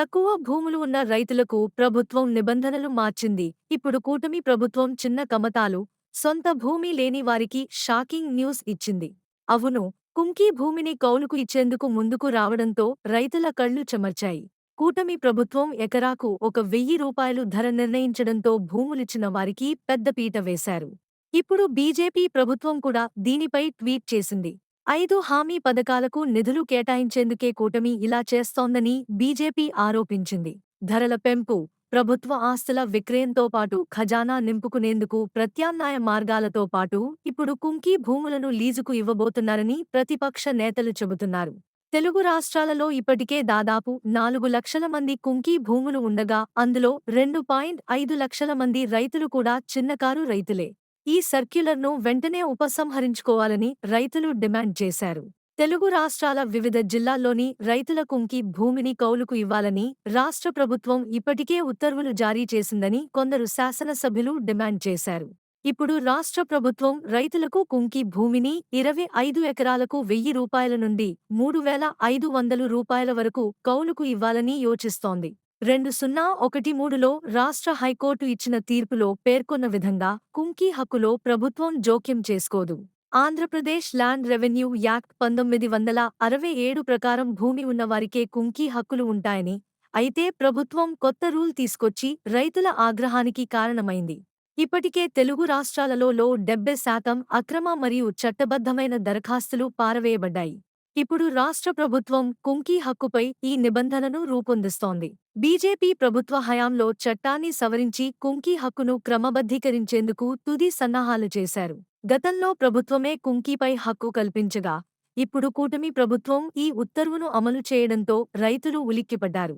తక్కువ భూములు ఉన్న రైతులకు ప్రభుత్వం నిబంధనలు మార్చింది. ఇప్పుడు కూటమి ప్రభుత్వం చిన్న కమతాలు సొంత భూమి లేని వారికి షాకింగ్ న్యూస్ ఇచ్చింది. అవును కుంకీ భూమిని కౌలుకు ఇచ్చేందుకు ముందుకు రావడంతో రైతుల కళ్ళు చెమర్చాయి. కూటమి ప్రభుత్వం ఎకరాకు ఒక వెయ్యి రూపాయలు ధర నిర్ణయించడంతో భూములిచ్చిన వారికి పెద్దపీట వేశారు. ఇప్పుడు బీజేపీ ప్రభుత్వం కూడా దీనిపై ట్వీట్ చేసింది. ఐదు హామీ పథకాలకు నిధులు కేటాయించేందుకే కూటమి ఇలా చేస్తోందని బీజేపీ ఆరోపించింది. ధరల పెంపు ప్రభుత్వ ఆస్తుల విక్రయంతో పాటు ఖజానా నింపుకునేందుకు ప్రత్యామ్నాయ మార్గాలతో పాటు ఇప్పుడు కుంకీ భూములను లీజుకు ఇవ్వబోతున్నారని ప్రతిపక్ష నేతలు చెబుతున్నారు. తెలుగు రాష్ట్రాలలో ఇప్పటికే దాదాపు నాలుగు లక్షల మంది కుంకీ భూములు ఉండగా అందులో రెండు పాయింట్ ఐదు లక్షల మంది రైతులు కూడా చిన్నకారు రైతులే. ఈ సర్క్యులర్ను వెంటనే ఉపసంహరించుకోవాలని రైతులు డిమాండ్ చేశారు. తెలుగు రాష్ట్రాల వివిధ జిల్లాల్లోని రైతుల కుంకి భూమిని కౌలుకు ఇవ్వాలని రాష్ట్ర ప్రభుత్వం ఇప్పటికే ఉత్తర్వులు జారీ చేసిందని కొందరు శాసనసభ్యులు డిమాండ్ చేశారు. ఇప్పుడు రాష్ట్ర ప్రభుత్వం రైతులకు కుంకి భూమిని ఇరవై ఐదు ఎకరాలకు వెయ్యి రూపాయల నుండి మూడు వేల ఐదు వందలు రూపాయల వరకు కౌలుకు ఇవ్వాలని యోచిస్తోంది. రెండు సున్నా ఒకటి మూడులో రాష్ట్ర హైకోర్టు ఇచ్చిన తీర్పులో పేర్కొన్న విధంగా కుంకీ హక్కులో ప్రభుత్వం జోక్యం చేసుకోదు. ఆంధ్రప్రదేశ్ ల్యాండ్ రెవెన్యూ యాక్ట్ పంతొమ్మిది వందల అరవై ఏడు ప్రకారం భూమి ఉన్నవారికే కుంకీ హక్కులు ఉంటాయని అయితే ప్రభుత్వం కొత్త రూల్ తీసుకొచ్చి రైతుల ఆగ్రహానికి కారణమైంది. ఇప్పటికే తెలుగు రాష్ట్రాలలో లో డెబ్బై శాతం అక్రమ మరియు చట్టబద్ధమైన దరఖాస్తులు పారవేయబడ్డాయి. ఇప్పుడు రాష్ట్ర ప్రభుత్వం కుంకీ హక్కుపై ఈ నిబంధనను రూపొందిస్తోంది. బీజేపీ ప్రభుత్వ హయాంలో చట్టాన్ని సవరించి కుంకీ హక్కును క్రమబద్ధీకరించేందుకు తుది సన్నాహాలు చేశారు. గతంలో ప్రభుత్వమే కుంకీపై హక్కు కల్పించగా ఇప్పుడు కూటమి ప్రభుత్వం ఈ ఉత్తర్వును అమలు చేయడంతో రైతులు ఉలిక్కిపడ్డారు.